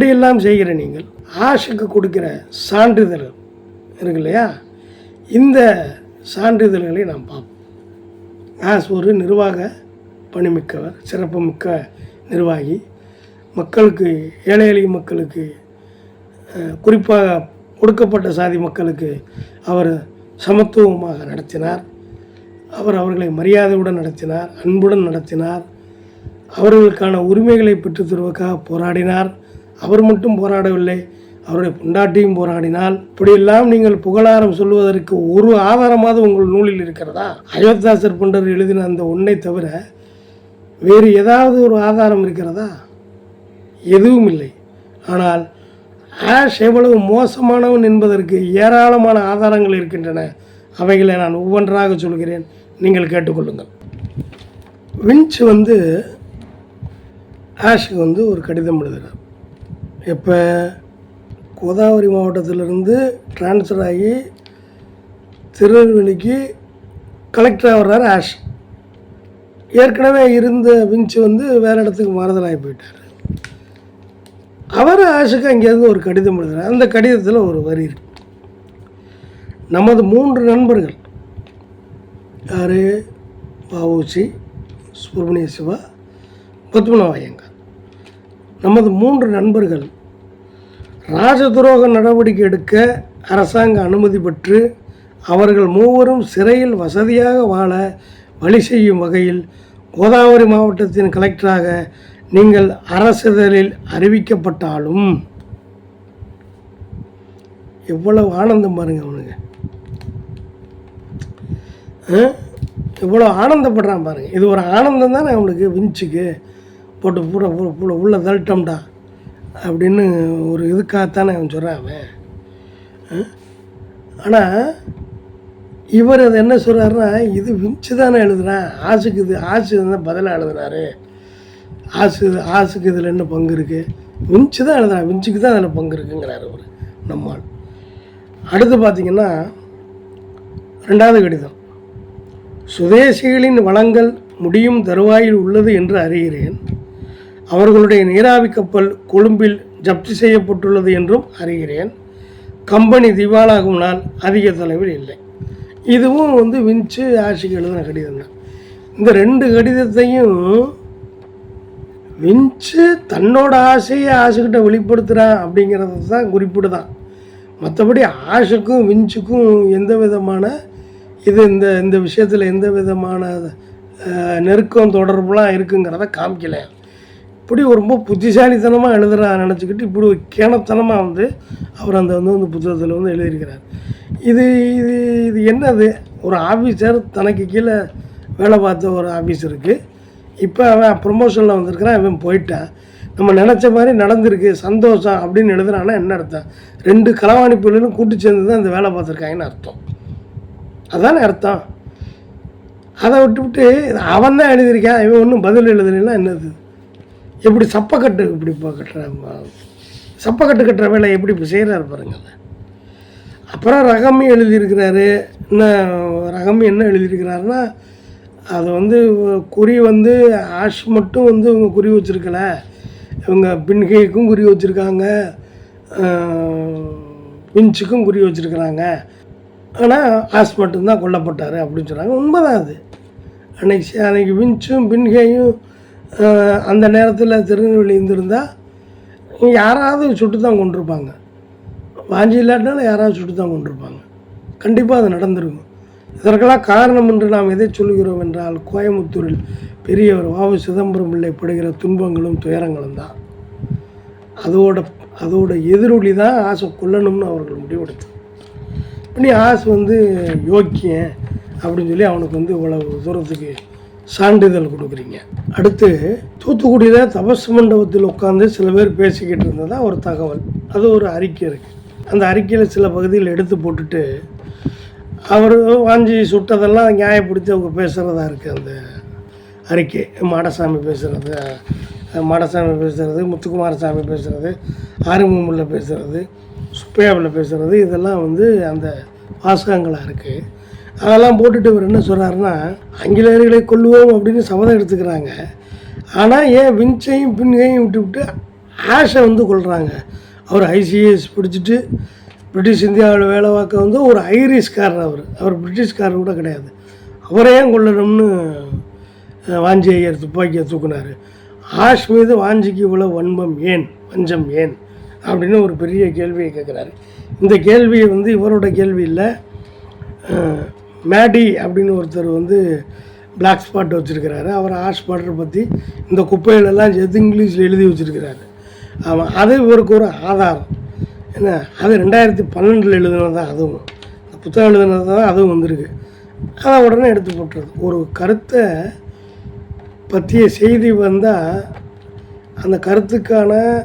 இப்படியெல்லாம் செய்கிற நீங்கள் ஆஷுக்கு கொடுக்கிற சான்றிதழ் இருக்கு இல்லையா இந்த சான்றிதழ்களை நாம் பார்ப்போம். ஆஸ் ஒரு நிர்வாக பணிமிக்கவர் சிறப்புமிக்க நிர்வாகி மக்களுக்கு ஏழை எளிய மக்களுக்கு குறிப்பாக ஒடுக்கப்பட்ட சாதி மக்களுக்கு அவர் சமத்துவமாக நடத்தினார். அவர் அவர்களை மரியாதையுடன் நடத்தினார் அன்புடன் நடத்தினார். அவர்களுக்கான உரிமைகளை பெற்றுத் தருவதற்காக போராடினார். அவர் மட்டும் போராடவில்லை அவருடைய பொண்டாட்டியும் போராடினால். இப்படியெல்லாம் நீங்கள் புகழாரம் சொல்வதற்கு ஒரு ஆதாரமாவது உங்கள் நூலில் இருக்கிறதா? அயோத்தாசர் பண்டர் எழுதின அந்த ஒன்றை தவிர வேறு ஏதாவது ஒரு ஆதாரம் இருக்கிறதா? எதுவும் இல்லை. ஆனால் ஆஷ் எவ்வளவு மோசமானவன் என்பதற்கு ஏராளமான ஆதாரங்கள் இருக்கின்றன. அவைகளை நான் ஒவ்வொன்றாக சொல்கிறேன். நீங்கள் கேட்டுக்கொள்ளுங்கள். வின்ச் வந்து ஆஷுக்கு வந்து ஒரு கடிதம் எழுதுகிறார். இப்போ கோதாவரி மாவட்டத்திலிருந்து ட்ரான்ஸ்ஃபர் ஆகி திருநெல்வேலிக்கு கலெக்டராக வர்றார் ஆஷ். ஏற்கனவே இருந்த விஞ்சு வந்து வேறு இடத்துக்கு மாறுதலாகி போயிட்டார். அவர் ஆஷுக்கு அங்கேருந்து ஒரு கடிதம் எழுதுகிறார் அந்த கடிதத்தில் ஒரு வரி இருக்கு. நமது மூன்று நண்பர்கள் யார்? வஉசி சுப்பிரமணிய சிவா பத்மநாப நமது மூன்று நண்பர்கள் ராஜதுரோக நடவடிக்கை எடுக்க அரசாங்க அனுமதி பெற்று அவர்கள் மூவரும் சிறையில் வசதியாக வாழ வழி செய்யும் வகையில் கோதாவரி மாவட்டத்தின் கலெக்டராக நீங்கள் அரசிதழில் அறிவிக்கப்பட்டாலும் எவ்வளவு ஆனந்தம் பாருங்க அவனுங்க. ஆ? எவ்வளோ ஆனந்தப்படுறான் பாருங்க. இது ஒரு ஆனந்தம் தானே அவனுக்கு விஞ்சுக்கு. போட்டு பூரா பூரா பூரா உள்ளே தள்ளிட்டோம்டா அப்படின்னு ஒரு இதுக்காகத்தானே அவன் சொல்கிறான் அவன். ஆனால் இவர் அதை என்ன சொல்கிறாருன்னா இது விஞ்சு தானே எழுதுகிறான் ஆசுக்கு இது ஆசு தான் பதிலாக எழுதுனாரு ஆசு ஆசுக்கு இதில் என்ன பங்கு இருக்குது விஞ்சு தான் எழுதுறான். விஞ்சுக்கு தான் அதில் பங்கு இருக்குங்கிறாரு அவர் நம்மால். அடுத்து பார்த்திங்கன்னா ரெண்டாவது கடிதம். சுதேசிகளின் வளங்கள் முடியும் தருவாயில் உள்ளது என்று அறிகிறேன். அவர்களுடைய நீராவி கப்பல் கொழும்பில் ஜப்தி செய்யப்பட்டுள்ளது என்றும் அறிகிறேன். கம்பெனி திவாலாகும் நாள் அதிக தொலைவில் இல்லை. இதுவும் வந்து விஞ்சு ஆஷிக்கு எழுதின கடிதம் தான். இந்த ரெண்டு கடிதத்தையும் விஞ்சு தன்னோட ஆசையை ஆசுகிட்ட வெளிப்படுத்துகிறான் அப்படிங்கிறது தான் குறிப்பிடுதான் மற்றபடி ஆஷுக்கும் விஞ்சுக்கும் எந்த விதமான இது இந்த இந்த விஷயத்தில் எந்த விதமான நெருக்கம் தொடர்புலாம் இருக்குங்கிறத காமிக்கலையா இப்படி ஒரு ரொம்ப புத்திசாலித்தனமாக எழுதுறா நினச்சிக்கிட்டு இப்படி ஒரு கேணத்தனமாக வந்து அவர் அந்த வந்து அந்த புத்தகத்தில் வந்து எழுதியிருக்கிறார். இது இது இது என்னது? ஒரு ஆஃபீஸர் தனக்கு கீழே வேலை பார்த்த ஒரு ஆஃபீஸருக்கு இப்போ அவன் ப்ரொமோஷனில் வந்திருக்கிறான் இவன் போயிட்டான் நம்ம நினச்ச மாதிரி நடந்திருக்கு சந்தோஷம் அப்படின்னு எழுதுறான்னா என்ன அர்த்தம்? ரெண்டு களவாணி பிள்ளைகளும் கூட்டு சேர்ந்து தான் இந்த வேலை பார்த்துருக்காங்கன்னு அர்த்தம். அதானே அர்த்தம். அதை விட்டுவிட்டு அவன் தான் எழுதியிருக்கான் இவன் ஒன்றும் பதில் எழுதலைன்னா என்னது? எப்படி சப்பக்கட்டு இப்படி கட்டுற சப்பக்கட்டு கட்டுற வேலை எப்படி இப்போ செய்கிறாரு பாருங்கள் அப்புறம் ரகமி எழுதியிருக்கிறாரு. என்ன ரகமி என்ன எழுதியிருக்கிறாருன்னா அது வந்து குறி வந்து ஆஷ் மட்டும் வந்து இவங்க குறி வச்சுருக்கல. இவங்க பின்கைக்கும் குறி வச்சுருக்காங்க. விஞ்சுக்கும் குறி வச்சுருக்குறாங்க. ஆனால் ஆஷ் மட்டும்தான் கொல்லப்பட்டார் அப்படின்னு சொன்னாங்க உண்மைதான் அது. அன்னைக்கு சே- அன்னைக்கு விஞ்சும் பின்கையும் அந்த நேரத்தில் திருநெல்வேலி இருந்திருந்தால் யாராவது சுட்டு தான் கொண்டிருப்பாங்க. வாஞ்சி இல்லாட்டினாலும் யாராவது சுட்டு தான் கொண்டிருப்பாங்க. கண்டிப்பாக அது நடந்திருக்கும். இதற்கெல்லாம் காரணம் என்று நாம் எதை சொல்கிறோம் என்றால் கோயம்புத்தூரில் பெரியவர் வாவு சிதம்பரம் பிள்ளை படுகிற துன்பங்களும் துயரங்களும் தான். அதோட அதோட எதிரொலி தான் ஆசை கொல்லணும்னு அவர்கள் முடிவெடுத்து இப்படி ஆசை வந்து யோக்கியன் அப்படின்னு சொல்லி அவனுக்கு வந்து இவ்வளவு தூரத்துக்கு சான்றிதழ் கொடுக்குறீங்க. அடுத்து தூத்துக்குடியில் தபஸ் மண்டபத்தில் உட்காந்து சில பேர் பேசிக்கிட்டு இருந்ததா ஒரு தகவல். அது ஒரு அறிக்கை இருக்குது அந்த அறிக்கையில் சில பகுதியில் எடுத்து போட்டுட்டு அவர் வாஞ்சி சுட்டதெல்லாம் நியாயப்படுத்தி அவங்க பேசுகிறதா இருக்குது அந்த அறிக்கை. மாடசாமி பேசுகிறது மாடசாமி பேசுகிறது முத்துக்குமாரசாமி பேசுகிறது ஆறுமுகமில் பேசுகிறது சுப்பையாவில் பேசுகிறது இதெல்லாம் வந்து அந்த வாசகங்களாக இருக்குது அதெல்லாம் போட்டுட்டு இவர் என்ன சொல்கிறாருன்னா ஆங்கிலேயர்களை கொல்லுவோம் அப்படின்னு சபதம் எடுத்துக்கிறாங்க. ஆனால் ஏன் விஞ்சையும் பின்கையும் விட்டு விட்டு ஆஷை வந்து கொள்கிறாங்க அவர் ஐசிஎஸ் பிடிச்சிட்டு பிரிட்டிஷ் இந்தியாவில் வேலை பார்க்க வந்து ஒரு ஐரிஷ்காரர் அவர். அவர் பிரிட்டிஷ்காரர் கூட கிடையாது. அவரே ஏன் கொள்ளணும்னு வாஞ்சி ஐயர் துப்பாக்கியை தூக்குனார்? ஆஷ் மீது வாஞ்சிக்கு இவ்வளோ வன்மம் ஏன்? வஞ்சம் ஏன்? அப்படின்னு ஒரு பெரிய கேள்வியை கேட்குறாரு. இந்த கேள்வியை வந்து இவரோட கேள்வி இல்லை. மேடி அப்படின்னு ஒருத்தர் வந்து பிளாக் ஸ்பாட் வச்சுருக்கிறாரு. அவர் ஆஷ் ஸ்பாட்டை பற்றி இந்த குப்பைகளெல்லாம் சேர்த்து இங்கிலீஷில் எழுதி வச்சுருக்கிறாரு. ஆமாம் அது இவருக்கு ஒரு ஆதாரம். என்ன? அது ரெண்டாயிரத்தி பன்னெண்டில் எழுதுனது தான் அதுவும். இந்த புத்தகம் எழுதுனது தான் அதுவும் வந்திருக்கு. அதை உடனே எடுத்து போட்டுறது ஒரு கருத்தை பற்றிய செய்தி வந்தால் அந்த கருத்துக்கான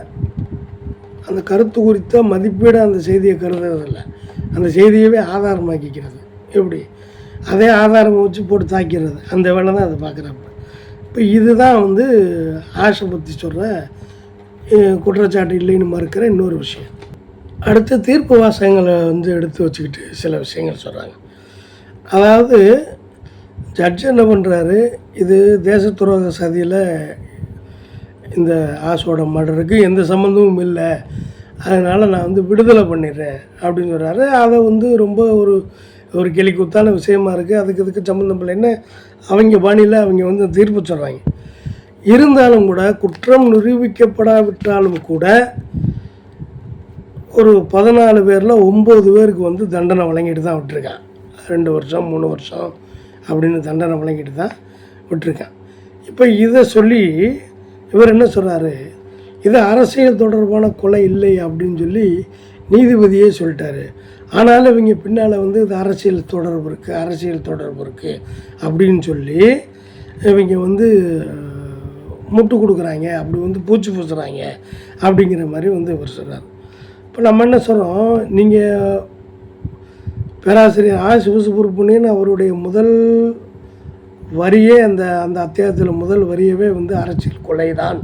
அந்த கருத்து குறித்த மதிப்பீடு அந்த செய்தியை கருதுறதில்ல. அந்த செய்தியவே ஆதாரமாக்கிக்கிறது. எப்படி? அதே ஆதாரம் வச்சு போட்டு தாக்கிறது. அந்த வேலை தான் அதை பார்க்குறாங்க. இப்போ இதுதான் வந்து ஆஷை பற்றி சொல்கிற குற்றச்சாட்டு இல்லைன்னு மறுக்கிற இன்னொரு விஷயம். அடுத்து தீர்ப்பு வாசகங்களை வந்து எடுத்து வச்சுக்கிட்டு சில விஷயங்கள் சொல்கிறாங்க. அதாவது ஜட்ஜ் என்ன பண்ணுறாரு? இது தேச துரோக சதியில் இந்த ஆசோட மர்டருக்கு எந்த சம்மந்தமும் இல்லை. அதனால் நான் வந்து விடுதலை பண்ணிடுறேன் அப்படின்னு சொல்கிறாரு. அதை வந்து ரொம்ப ஒரு ஒரு கிளிக்குத்தான விஷயமா இருக்குது அதுக்கு இதுக்கு சம்மந்தம் இல்லைன்னு அவங்க பாணியில் அவங்க வந்து தீர்ப்பு சொல்கிறாங்க இருந்தாலும் கூட குற்றம் நிரூபிக்கப்படாவிட்டாலும் கூட ஒரு பதினாலு பேரில் ஒம்பது பேருக்கு வந்து தண்டனை வழங்கிட்டு தான் விட்டுருக்கான். ரெண்டு வருஷம் மூணு வருஷம் அப்படின்னு தண்டனை வழங்கிட்டு தான் விட்டுருக்கான். இப்போ இதை சொல்லி இவர் என்ன சொல்கிறாரு இது அரசியல் தொடர்பான கொலை இல்லை அப்படின்னு சொல்லி நீதிபதியே சொல்லிட்டாரு. ஆனாலும் இவங்க பின்னால் வந்து இது அரசியல் தொடர்பு இருக்குது அரசியல் தொடர்பு இருக்குது அப்படின்னு சொல்லி இவங்க வந்து முட்டு கொடுக்குறாங்க. அப்படி வந்து பூச்சி பூசுகிறாங்க அப்படிங்கிற மாதிரி வந்து இவர் சொல்கிறார் இப்போ நம்ம என்ன சொல்கிறோம் நீங்கள் பேராசிரியர் ஆ சிவசுப்ரமணியன் அவருடைய முதல் வரியே அந்த அந்த அத்தியாயத்தில் முதல் வரியவே வந்து அரசியல் கொலை தான்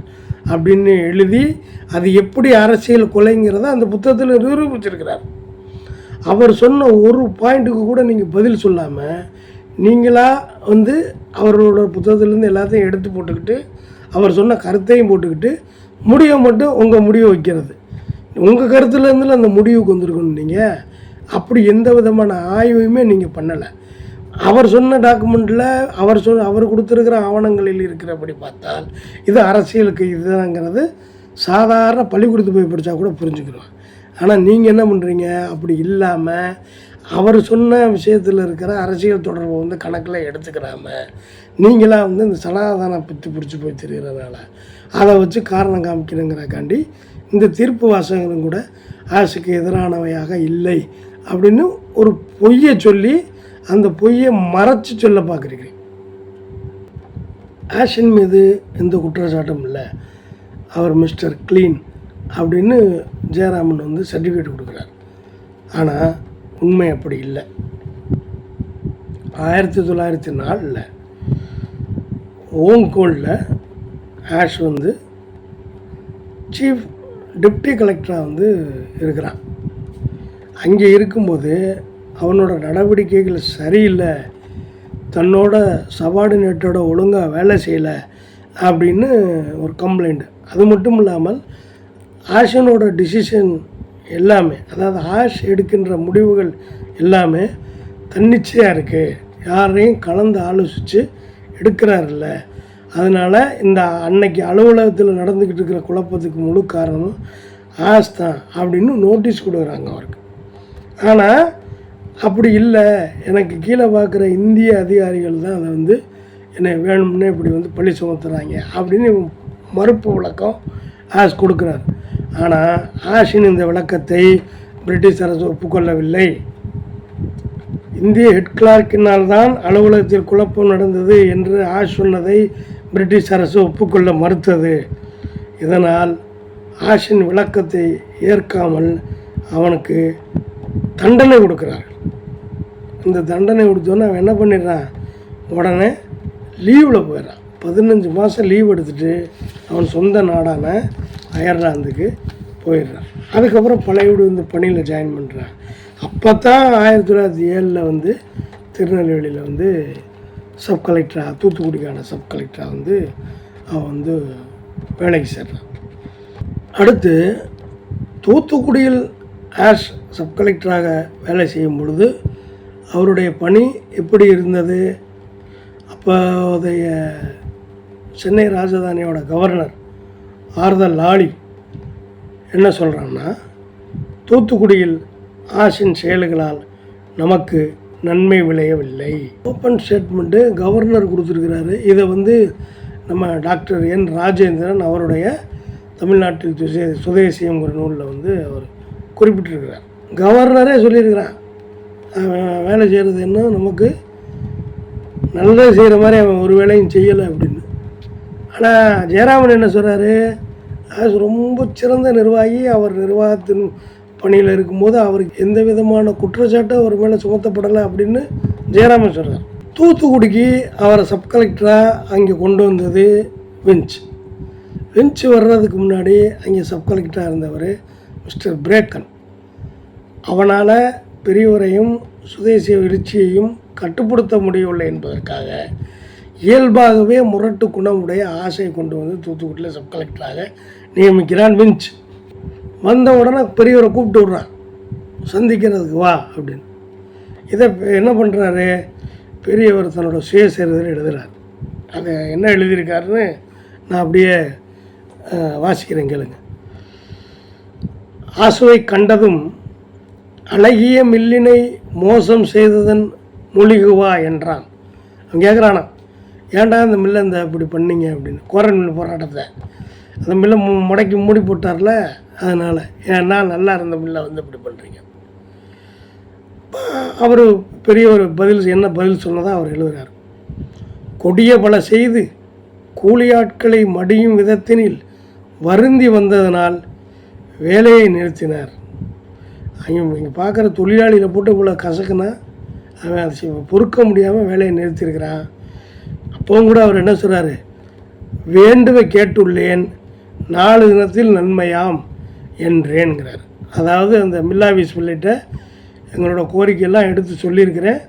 அப்படின்னு எழுதி அது எப்படி அரசியல் கொலைங்கிறத அந்த புத்தகத்தில் நிரூபிச்சிருக்கிறார். அவர் சொன்ன ஒரு பாயிண்ட்டுக்கு கூட நீங்கள் பதில் சொல்லாமல் நீங்களாக வந்து அவரோட புத்தகத்துலேருந்து எல்லாத்தையும் எடுத்து போட்டுக்கிட்டு அவர் சொன்ன கருத்தையும் போட்டுக்கிட்டு முடிவை மட்டும் உங்கள் முடிவை வைக்கிறது. உங்கள் கருத்துலேருந்து அந்த முடிவுக்கு வந்திருக்கணும் நீங்கள் அப்படி எந்த விதமான ஆய்வையுமே நீங்கள் பண்ணலை. அவர் சொன்ன டாக்குமெண்ட்டில் அவர் சொன்ன அவர் கொடுத்துருக்கிற ஆவணங்களில் இருக்கிறபடி பார்த்தால் இது அரசியலுக்கு இதுதாங்கிறது சாதாரண பள்ளிக்கூடத்து போய் படித்தா கூட புரிஞ்சுக்கிறோம் ஆனால் நீங்கள் என்ன பண்ணுறீங்க அப்படி இல்லாமல் அவர் சொன்ன விஷயத்தில் இருக்கிற அரசியல் தொடர்பை வந்து கணக்கில் எடுத்துக்கிறாம நீங்களாக வந்து இந்த சனாதன பற்றி பிடிச்சி போய் தெரிகிறதுனால அதை வச்சு காரணம் காமிக்கணுங்கிறக்காண்டி இந்த தீர்ப்பு வாசகங்களும் கூட அரசுக்கு எதிரானவையாக இல்லை அப்படின்னு ஒரு பொய்யை சொல்லி அந்த பொய்யை மறைச்சி சொல்ல பார்க்குறீங்க. ஆஷின் மீது எந்த குற்றச்சாட்டும் இல்லை. அவர் மிஸ்டர் க்ளீன். அப்படின்னு ஜெயராமன் வந்து சர்டிஃபிகேட் கொடுக்குறார். ஆனால் உண்மை அப்படி இல்லை. ஆயிரத்தி தொள்ளாயிரத்தி நாலில் ஓங்கோலில் ஆஷ் வந்து சீஃப் டிப்டி கலெக்டராக வந்து இருக்கிறான். அங்கே இருக்கும்போது அவனோட நடவடிக்கைகள் சரியில்லை. தன்னோட சபார்டினேட்டோட ஒழுங்காக வேலை செய்யலை அப்படின்னு ஒரு கம்ப்ளைண்ட் அது மட்டும் இல்லாமல் ஆஷனோட டிசிஷன் எல்லாமே அதாவது ஆஷ் எடுக்கின்ற முடிவுகள் எல்லாமே தன்னிச்சையாக இருக்குது யாரையும் கலந்து ஆலோசித்து எடுக்கிறாருல்ல. அதனால் இந்த அன்னைக்கு அலுவலகத்தில் நடந்துக்கிட்டு இருக்கிற குழப்பத்துக்கு முழு காரணம் ஆஷ் தான் அப்படின்னு நோட்டீஸ் கொடுக்குறாங்க அவருக்கு. ஆனால் அப்படி இல்லை. எனக்கு கீழே பார்க்குற இந்திய அதிகாரிகள் தான் அதை வந்து என்னை வேணும்னே இப்படி வந்து பழி சுமத்துறாங்க அப்படின்னு மறுப்பு விளக்கம் ஆஷ் கொடுக்குறாரு. ஆனால் ஆஷின் இந்த விளக்கத்தை பிரிட்டிஷ் அரசு ஒப்புக்கொள்ளவில்லை. இந்திய ஹெட் தான் அலுவலகத்தில் குழப்பம் நடந்தது என்று ஆஷ் சொன்னதை பிரிட்டிஷ் அரசு ஒப்புக்கொள்ள மறுத்தது. இதனால் ஆஷின் விளக்கத்தை ஏற்காமல் அவனுக்கு தண்டனை கொடுக்குறார்கள். இந்த தண்டனை கொடுத்தோன்னே அவன் என்ன பண்ணிடுறான்? உடனே லீவில் போயிடறான். பதினஞ்சு மாதம் லீவ் எடுத்துகிட்டு அவன் சொந்த நாடான அயர்லாந்துக்கு போயிடுறான். அதுக்கப்புறம் பழையபடி வந்து பணியில் ஜாயின் பண்ணுறான் அப்போ தான் ஆயிரத்தி தொள்ளாயிரத்தி ஏழில் வந்து திருநெல்வேலியில் வந்து சப் கலெக்டராக தூத்துக்குடிக்கான சப் கலெக்டராக வந்து அவன் வந்து வேலைக்கு சேர்றான். அடுத்து தூத்துக்குடியில் ஆஷ் சப் கலெக்டராக வேலை செய்யும் பொழுது அவருடைய பணி எப்படி இருந்தது? அப்போதைய சென்னை ராஜதானியோட கவர்னர் ஆர்தல் லாலி என்ன சொல்கிறான்னா தூத்துக்குடியில் ஆசின் செயல்களால் நமக்கு நன்மை விளையவில்லை. ஓப்பன் ஸ்டேட்மெண்ட்டு கவர்னர் கொடுத்துருக்கிறாரு. இதை வந்து நம்ம டாக்டர் என் ராஜேந்திரன் அவருடைய தமிழ்நாட்டில் சுதே சுதேசியங்கிற நூலில் வந்து அவர் குறிப்பிட்டிருக்கிறார். கவர்னரே சொல்லியிருக்கிறான். அவன் வேலை செய்கிறது என்ன? நமக்கு நல்லது செய்கிற மாதிரி அவன் ஒரு வேலையும் செய்யலை அப்படின்னு. ஆனால் ஜெயராமன் என்ன சொல்கிறாரு அது ரொம்ப சிறந்த நிர்வாகி. அவர் நிர்வாகத்தின் பணியில் இருக்கும்போது அவருக்கு எந்த விதமான குற்றச்சாட்டும் அவர் மேலே சுமத்தப்படலை அப்படின்னு ஜெயராமன் சொல்கிறார் தூத்துக்குடிக்கு அவரை சப் கலெக்டராக அங்கே கொண்டு வந்தது விஞ்ச் விஞ்ச் வர்றதுக்கு முன்னாடி அங்கே சப் கலெக்டராக இருந்தவர் மிஸ்டர் பிரேக்கன். அவனால் பெரியவரையும் சுதேசிய எழுச்சியையும் கட்டுப்படுத்த முடியவில்லை என்பதற்காக இயல்பாகவே முரட்டு குணமுடைய ஆசையை கொண்டு வந்து தூத்துக்குடியில் சப் கலெக்டராக நியமிக்கிறான் விஞ்ச் வந்த உடனே பெரியவரை கூப்பிட்டு விட்றான். சந்திக்கிறதுக்கு வா அப்படின்னு. இதை என்ன பண்ணுறாரு பெரியவர் தன்னோட சுயசரிதல் எழுதுகிறார் அதை என்ன எழுதியிருக்காருன்னு நான் அப்படியே வாசிக்கிறேன் கேளுங்க. ஆசுவை கண்டதும் அழகிய மில்லினை மோசம் செய்ததன் மொழிகுவா என்றான். அவன் கேட்குறானா ஏன்டா இந்த மில்லை இந்த இப்படி பண்ணீங்க அப்படின்னு. கோரன் மில் போராட்டத்தை. அந்த மில்லை மு- முடக்கி மூடி போட்டார்ல அதனால். ஏன்னா நல்லா இருந்த மில்லை வந்து இப்படி பண்ணுறீங்க அவர் பெரிய ஒரு பதில் என்ன பதில் சொன்னதாக அவர் எழுதுகிறார் கொடிய பல செய்து கூலியாட்களை மடியும் விதத்தினில் வருந்தி வந்ததனால் வேலையை நிறுத்தினார். அங்கே இங்கே பார்க்குற தொழிலாளியில் போட்டு இவ்வளோ கசக்குனா அவன் அதை பொறுக்க முடியாமல் வேலையை நிறுத்தியிருக்கிறான். அப்பவும் கூட அவர் என்ன சொல்கிறாரு வேண்டுவை கேட்டுள்ளேன் நாலு தினத்தில் நன்மையாம் என்றேன்கிறார். அதாவது அந்த மில்லாவிஸ் பிள்ளைகிட்ட எங்களோட கோரிக்கையெல்லாம் எடுத்து சொல்லியிருக்கிறேன்.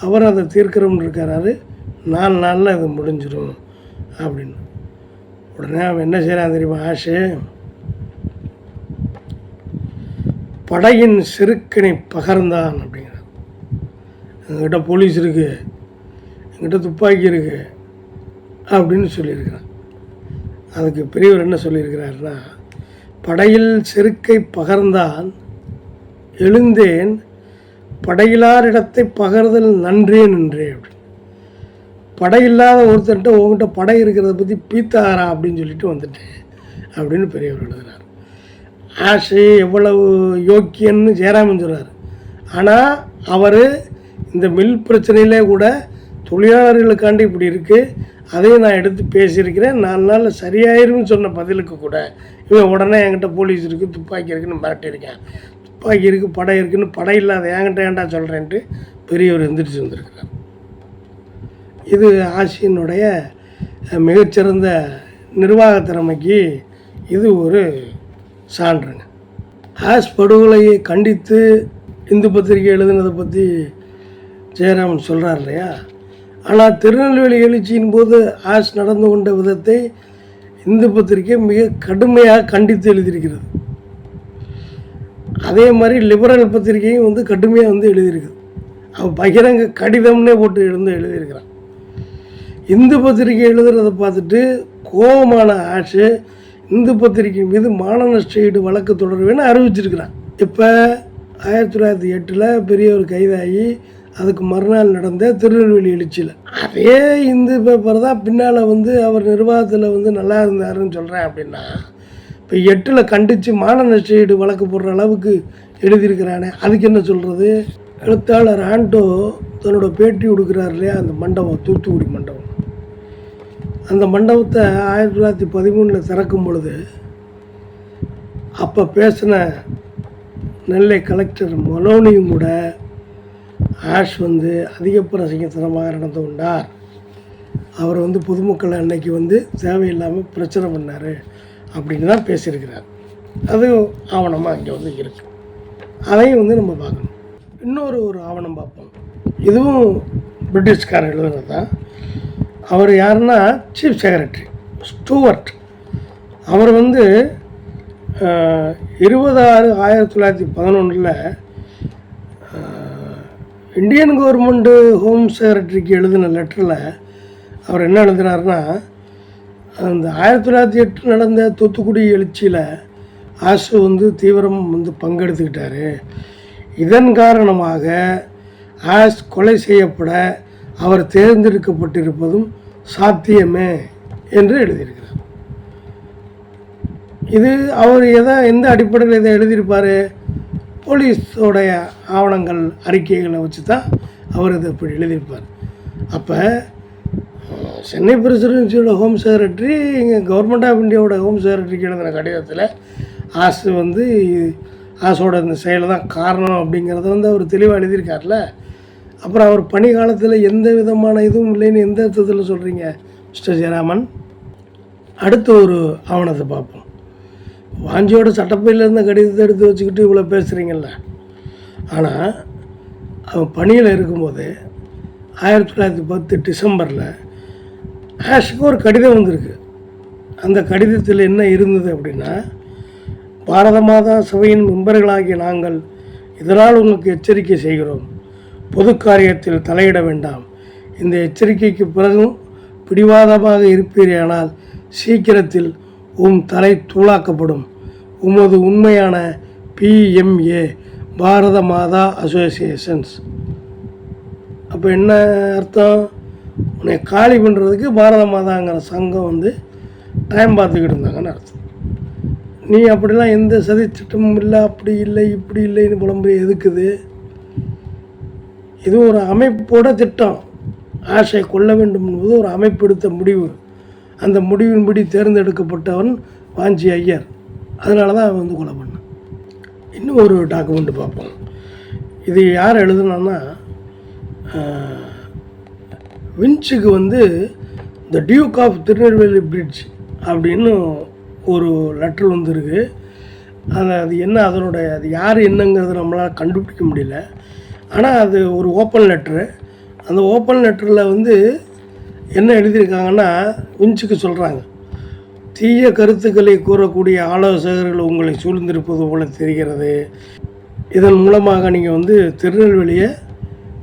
அவர் அதை தீர்க்கிறோம்னு இருக்காரு. நாலு நாளில் அது முடிஞ்சிடும் அப்படின்னு. உடனே அவன் என்ன செய்கிறான் தெரியுமா ஆஷு? படையின் செருக்கினை பகர்ந்தான் அப்படிங்கிறார் எங்ககிட்ட போலீஸ் இருக்கு எங்கிட்ட துப்பாக்கி இருக்குது அப்படின்னு சொல்லியிருக்கிறான் அதுக்கு பெரியவர் என்ன சொல்லியிருக்கிறாருன்னா படையில் செருக்கை பகர்ந்தான் எழுந்தேன் படையிலார் இடத்தை பகர்தல் நன்றே நின்றே அப்படின்னு. படை இல்லாத ஒருத்தர்கிட்ட உங்ககிட்ட படை இருக்கிறத பற்றி பீத்தாரா அப்படின்னு சொல்லிட்டு வந்துட்டேன் அப்படின்னு பெரியவர் எழுதுகிறார் ஆஷை எவ்வளவு யோக்கியன்னு ஜெயராமன் சொல்கிறார் ஆனால் அவர் இந்த மில் பிரச்சனையிலே கூட தொழிலாளர்களுக்காண்டி இப்படி இருக்குது அதையும் நான் எடுத்து பேசியிருக்கிறேன். நாலு நாள் சரியாயிரும்னு சொன்ன பதிலுக்கு கூட இவன் உடனே என்கிட்ட போலீஸ் இருக்குது துப்பாக்கி இருக்குன்னு மிரட்டியிருக்கேன். துப்பாக்கி இருக்குது படை இருக்குன்னு படை இல்லாத என்கிட்ட ஏன்டா சொல்கிறேன்ட்டு பெரியவர் எந்திரிச்சு வந்திருக்கிறார். இது ஆசியனுடைய மிகச்சிறந்த நிர்வாக திறமைக்கு இது ஒரு சான்றுங்க. ஆஸ் படுகொலையை கண்டித்து இந்து பத்திரிகை எழுதுனதை பற்றி ஜெயராமன் சொல்கிறார் இல்லையா? ஆனால் திருநெல்வேலி எழுச்சியின் போது ஆஷ் நடந்து கொண்ட விதத்தை இந்து பத்திரிகை மிக கடுமையாக கண்டித்து எழுதியிருக்கிறது. அதே மாதிரி லிபரல் பத்திரிகையும் வந்து கடுமையாக வந்து எழுதியிருக்குது அவன் பகிரங்க கடிதம்னே போட்டு எழுந்து எழுதியிருக்கிறான். இந்து பத்திரிகை எழுதுறத பார்த்துட்டு கோபமான ஆஷு இந்து பத்திரிகை மீது மான நஷ்டஈடு வழக்கு தொடர்வேன்னு அறிவிச்சிருக்கிறான். இப்போ ஆயிரத்தி தொள்ளாயிரத்தி எட்டில் பெரியவர் கைதாகி அதுக்கு மறுநாள் நடந்த திருநெல்வேலி எழுச்சியில். அதே இந்து பேப்பர் தான் பின்னால் வந்து அவர் நிர்வாகத்தில் வந்து நல்லா இருந்தாருன்னு சொல்கிறேன் அப்படின்னா இப்போ எட்டில் கண்டித்து மான நஷ்டஈடு வழக்கு போடுற அளவுக்கு எழுதியிருக்கிறானே அதுக்கு என்ன சொல்கிறது எழுத்தாளர் ஆண்டோ தன்னோட பேட்டி கொடுக்குறாரு இல்லையா அந்த மண்டபம் தூத்துக்குடி மண்டபம். அந்த மண்டபத்தை ஆயிரத்தி தொள்ளாயிரத்தி பதிமூணில் திறக்கும் பொழுது அப்போ பேசின நெல்லை கலெக்டர் மலோனியும் கூட ஆஷ் வந்து அதிக ரசிகத்தனமாக நடந்து கொண்டார். அவர் வந்து பொதுமக்கள் அன்னைக்கு வந்து தேவையில்லாமல் பிரச்சனை பண்ணார் அப்படின்னு தான் பேசியிருக்கிறார். அது ஆவணமாக இங்கே வந்து இருக்கு. அதையும் வந்து நம்ம பார்க்கணும். இன்னொரு ஒரு ஆவணம் பார்ப்போம். இதுவும் பிரிட்டிஷ்காரர் எழுதுனது தான். அவர் யாருன்னா சீஃப் செக்ரட்டரி ஸ்டூவர்ட். அவர் வந்து இருபது ஆறு ஆயிரத்தி தொள்ளாயிரத்தி பதினொன்றில் இந்தியன் கவர்மெண்ட்டு ஹோம் செக்ரட்டரிக்கு எழுதின லெட்டரில் அவர் என்ன எழுதுனாருன்னா அந்த ஆயிரத்தி தொள்ளாயிரத்தி எட்டு நடந்த தூத்துக்குடி எழுச்சியில் ஆசு வந்து தீவிரம் வந்து பங்கெடுத்துக்கிட்டாரு. இதன் காரணமாக ஆஸ் கொலை செய்யப்பட அவர் தேர்ந்தெடுக்கப்பட்டிருப்பதும் சாத்தியமே என்று எழுதியிருக்கிறார். இது அவர் எதை எந்த அடிப்படையில் இதை எழுதியிருப்பார்? போலீஸோடைய ஆவணங்கள் அறிக்கைகளை வச்சு தான் அவர் அதை இப்படி எழுதியிருப்பார். அப்போ சென்னை பிரசிடென்சியோட ஹோம் செக்ரட்டரி இங்கே கவர்மெண்ட் ஆஃப் இந்தியாவோட ஹோம் செக்ரட்டரிக்கு எழுதின கடிதத்தில் ஆசு வந்து ஆசோட இந்த செயல் தான் காரணம் அப்படிங்கிறத வந்து அவர் தெளிவாக எழுதியிருக்கார்ல அப்புறம் அவர் பணி காலத்தில் எந்த விதமான இதுவும் இல்லைன்னு எந்த அர்த்தத்தில் சொல்கிறீங்க மிஸ்டர் ஜெயராமன்? அடுத்த ஒரு ஆவணத்தை பார்ப்போம். வாஞ்சியோட சட்டப்பையிலேருந்து கடிதத்தை எடுத்து வச்சுக்கிட்டு இவ்வளோ பேசுகிறீங்கள ஆனால் அவன் பணியில் இருக்கும்போது ஆயிரத்தி தொள்ளாயிரத்தி பத்து டிசம்பரில் ஆஷுக்கு ஒரு கடிதம் வந்திருக்கு. அந்த கடிதத்தில் என்ன இருந்தது அப்படின்னா பாரத மாதா சபையின் மெம்பர்களாகிய நாங்கள் இதனால் உங்களுக்கு எச்சரிக்கை செய்கிறோம். பொது காரியத்தில் தலையிட வேண்டாம். இந்த எச்சரிக்கைக்கு பிறகும் பிடிவாதமாக இருப்பீரேயானால் சீக்கிரத்தில் உம் தலை தூளாக்கப்படும். உமது உண்மையான பிஎம்ஏ பாரத மாதா அசோசியேஷன்ஸ். அப்போ என்ன அர்த்தம்? உன்னை காலி பண்ணுறதுக்கு பாரத மாதாங்கிற சங்கம் வந்து டைம் பார்த்துக்கிட்டு இருந்தாங்கன்னு அர்த்தம். நீ அப்படிலாம் எந்த சதி திட்டமும் இல்லை அப்படி இல்லை இப்படி இல்லைன்னு புலம்புரி எதுக்குது? இது ஒரு அமைப்போட திட்டம். ஆசை கொள்ள வேண்டும் என்பது ஒரு அமைப்பு எடுத்த முடிவு. அந்த முடிவின்படி தேர்ந்தெடுக்கப்பட்டவன் வாஞ்சி ஐயர். அதனால தான் அவன் வந்து கொலை பண்ணான். இன்னும் ஒரு டாக்குமெண்ட் பார்ப்போம். இது யார் எழுதுனான்னா வின்ச்சுக்கு வந்து the duke of Tirunelveli bridge அப்படின்னு ஒரு லெட்டர் வந்துருக்கு. அது அது என்ன அதனுடைய அது யார் என்னங்கிறது நம்மளால் கண்டுபிடிக்க முடியல. ஆனால் அது ஒரு ஓப்பன் லெட்ரு அந்த ஓப்பன் லெட்டரில் வந்து என்ன எழுதியிருக்காங்கன்னா குஞ்சுக்கு சொல்கிறாங்க தீய கருத்துக்களை கூறக்கூடிய ஆலோசகர்கள் உங்களை சூழ்ந்திருப்பது போல தெரிகிறது. இதன் மூலமாக நீங்கள் வந்து திருநெல்வேலியை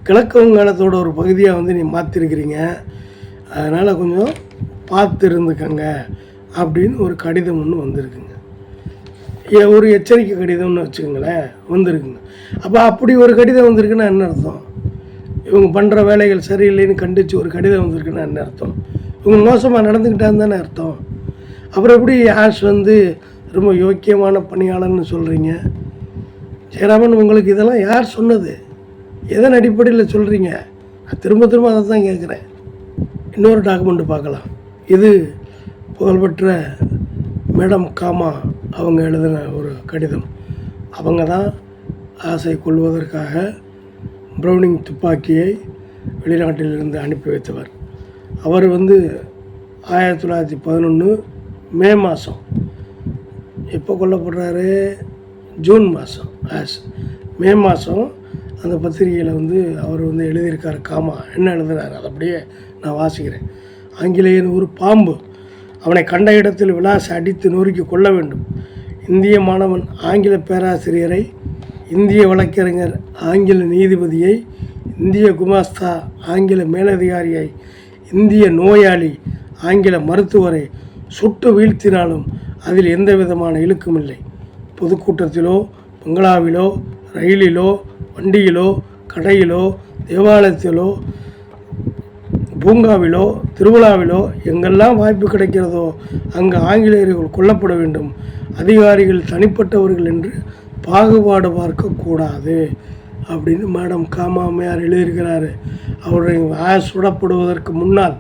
கிழக்கு வங்காளத்தோட ஒரு பகுதியாக வந்து நீ மாற்றிருக்கிறீங்க அதனால் கொஞ்சம் பார்த்து இருந்துக்கங்க அப்படின்னு ஒரு கடிதம் ஒன்று வந்திருக்குங்க. ஏ, ஒரு எச்சரிக்கை கடிதம்னு வச்சுக்கோங்களேன் வந்திருக்குங்க. அப்போ அப்படி ஒரு கடிதம் வந்திருக்குன்னா என்ன அர்த்தம்? இவங்க பண்ணுற வேலைகள் சரியில்லைன்னு கண்டித்து ஒரு கடிதம் வந்திருக்குன்னு அர்த்தம்? இவங்க மோசமாக நடந்துக்கிட்டான்னு தானே அர்த்தம்? அப்புறம் எப்படி ஆஷ் வந்து ரொம்ப யோக்கியமான பணியாளர்னு சொல்கிறீங்க ஜெயராமன் உங்களுக்கு இதெல்லாம் யார் சொன்னது? எதன் அடிப்படையில் சொல்கிறீங்க திரும்ப திரும்ப அதை தான் கேட்குறேன். இன்னொரு டாக்குமெண்ட் பார்க்கலாம். இது புகழ்பெற்ற மேடம் காமா அவங்க எழுதின ஒரு கடிதம். அவங்க தான் ஆசை கொள்வதற்காக ப்ரௌனிங் துப்பாக்கியை வெளிநாட்டிலிருந்து அனுப்பி வைத்தவர். அவர் வந்து ஆயிரத்தி தொள்ளாயிரத்தி பதினொன்று மே மாதம் எப்போ கொல்லப்படுறாரு? ஜூன் மாதம் ஆஸ். மே மாதம் அந்த பத்திரிகையில் வந்து அவர் வந்து எழுதியிருக்காரு காமா என்ன எழுதுனார் அதை அப்படியே நான் வாசிக்கிறேன். ஆங்கிலேயன் ஒரு பாம்பு. அவனை கண்ட இடத்தில் விலாச அடித்து நொறுக்கி கொள்ள வேண்டும். இந்திய மாணவன் ஆங்கில பேராசிரியரை இந்திய வழக்கறிஞர் ஆங்கில நீதிபதியை இந்திய குமாஸ்தா ஆங்கில மேலதிகாரியை இந்திய நோயாளி ஆங்கில மருத்துவரை சுட்டு வீழ்த்தினாலும் அதில் எந்த விதமான இழுக்கும் இல்லை பொதுக்கூட்டத்திலோ பங்களாவிலோ ரயிலிலோ வண்டியிலோ கடையிலோ தேவாலயத்திலோ பூங்காவிலோ திருவிழாவிலோ எங்கெல்லாம் வாய்ப்பு கிடைக்கிறதோ அங்கு ஆங்கிலேயர்கள் கொல்லப்பட வேண்டும். அதிகாரிகள் தனிப்பட்டவர்கள் என்று பாகுபாடு பார்க்கக்கூடாது அப்படின்னு மேடம் காமாமையார் எழுதியிருக்கிறாரு. அவருடைய ஆஸ் சுடப்படுவதற்கு முன்னால்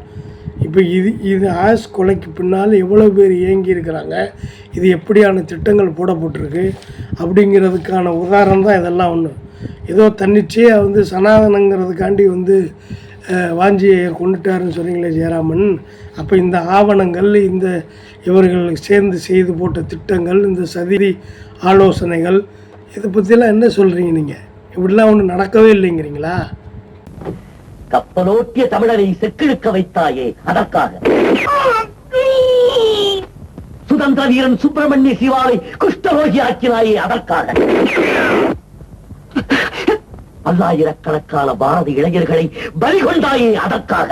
இப்போ இது இது ஆஸ் கொலைக்கு பின்னால் எவ்வளோ பேர் இயங்கி இருக்கிறாங்க இது எப்படியான திட்டங்கள் போடப்பட்டிருக்கு அப்படிங்கிறதுக்கான உதாரணம் தான் இதெல்லாம் ஒன்று ஏதோ தன்னிச்சையாக வந்து சனாதனங்கிறதுக்காண்டி வந்து அஹ், வாஞ்சியை கொண்டுட்டாருன்னு சொன்னீங்களே ஜெயராமன். அப்போ இந்த ஆவணங்கள் இந்த இவர்கள் சேர்ந்து செய்து போட்ட திட்டங்கள் இந்த சதிரி ஆலோசனைகள் இதை பற்றிலாம் என்ன சொல்கிறீங்க நீங்கள் இப்படிலாம் ஒன்றும் நடக்கவே இல்லைங்கிறீங்களா? கப்பலோட்டிய தமிழரை செக்கிழுக்க வைத்தாயே அதற்காக. சுதந்திர வீரன் சுப்பிரமணிய சிவாவை குஷ்டரோகி ஆக்கினாயே அதற்காக. பல்லாயிரக்கணக்கான பாரதி இளைஞர்களை பலிகொண்டாயே அதற்காக.